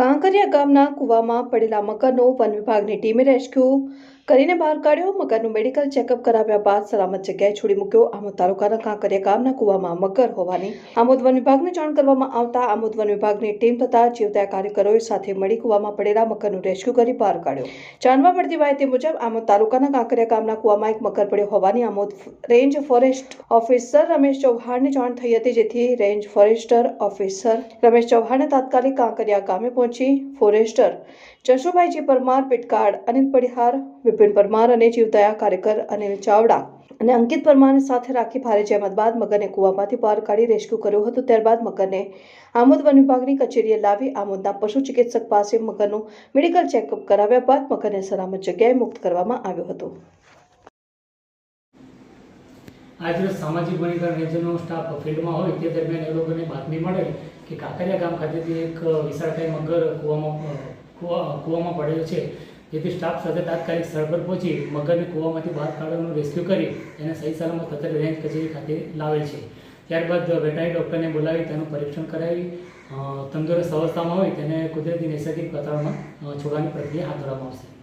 Cinco. Kankaria ગામના કૂવામાં પડેલા મગરનો વન વિભાગની ટીમે રેસ્ક્યુ કરીને બહાર કાઢ્યો. મગરનું મેડિકલ ચેકઅપ કરાવ્યા બાદ સલામત જગ્યાએ છોડી મૂક્યો. આમોદ તાલુકાના કાંકરિયા ગામના કૂવામાં મગર હોવાની આમોદ વન વિભાગને જાણ કરવામાં આવતા આમોદ વન વિભાગની ટીમ તથા જીવતા કાર્યકરોએ સાથે મળી કૂવામાં પડેલા મગરનું રેસ્ક્યુ કરી બહાર કાઢ્યો. જાણવા મળતી માહિતી મુજબ, આમોદ તાલુકાના કાંકરિયા ગામના કૂવામાં એક મગર પડ્યો હોવાની Amod range forest officer Ramesh ચૌહાણને જાણ થઈ હતી, જેથી રેન્જ ફોરેસ્ટર ઓફિસર રમેશ ચૌહાણે તાત્કાલિક કાંકરિયા ગામે પહોંચી ફોરેસ્ટર, જશુભાઈજી પરમાર પિટકાડ અનિલ પડિહાર વિપિન પરમાર અને જીવદયા કાર્યકર અનિલ ચાવડા અને અંકિત પરમારને સાથે રાખી ભારે જહેમત બાદ મગરને કૂવામાંથી બહાર કાઢી રેસ્ક્યુ કર્યું હતું. ત્યારબાદ મગરને આમોદ વન વિભાગની કચેરીએ લાવી આમોદના પશુ ચિકિત્સક પાસે મગરનું મેડિકલ ચેકઅપ કરાવ્યા બાદ મગરને સલામત જગ્યાએ મુક્ત કરવામાં આવ્યો હતો. આજરોજ સામાજિક વનીકરણ રેન્જનો સ્ટાફ ફિલ્ડમાં હોય તે દરમિયાન એ લોકોને બાતમી મળે કે કાંકરિયા ગામ ખાતેથી એક વિશાળકાય મગર કૂવામાં કૂવામાં પડેલો છે. જેથી સ્ટાફ સાથે તાત્કાલિક સ્થળ પર પહોંચી મગરને કૂવામાંથી બહાર કાઢવાનું રેસ્ક્યુ કરી એને સહી સલામત અત્યારે રેન્જ કચેરી ખાતે લાવે છે. ત્યારબાદ વેટરનરી ડૉક્ટરને બોલાવી તેનું પરીક્ષણ કરાવી તંદુરસ્ત અવસ્થામાં હોય તેને કુદરતી નૈસર્ગિક વાતાવરણમાં છોડવાની પ્રક્રિયા હાથ ધરવામાં આવશે.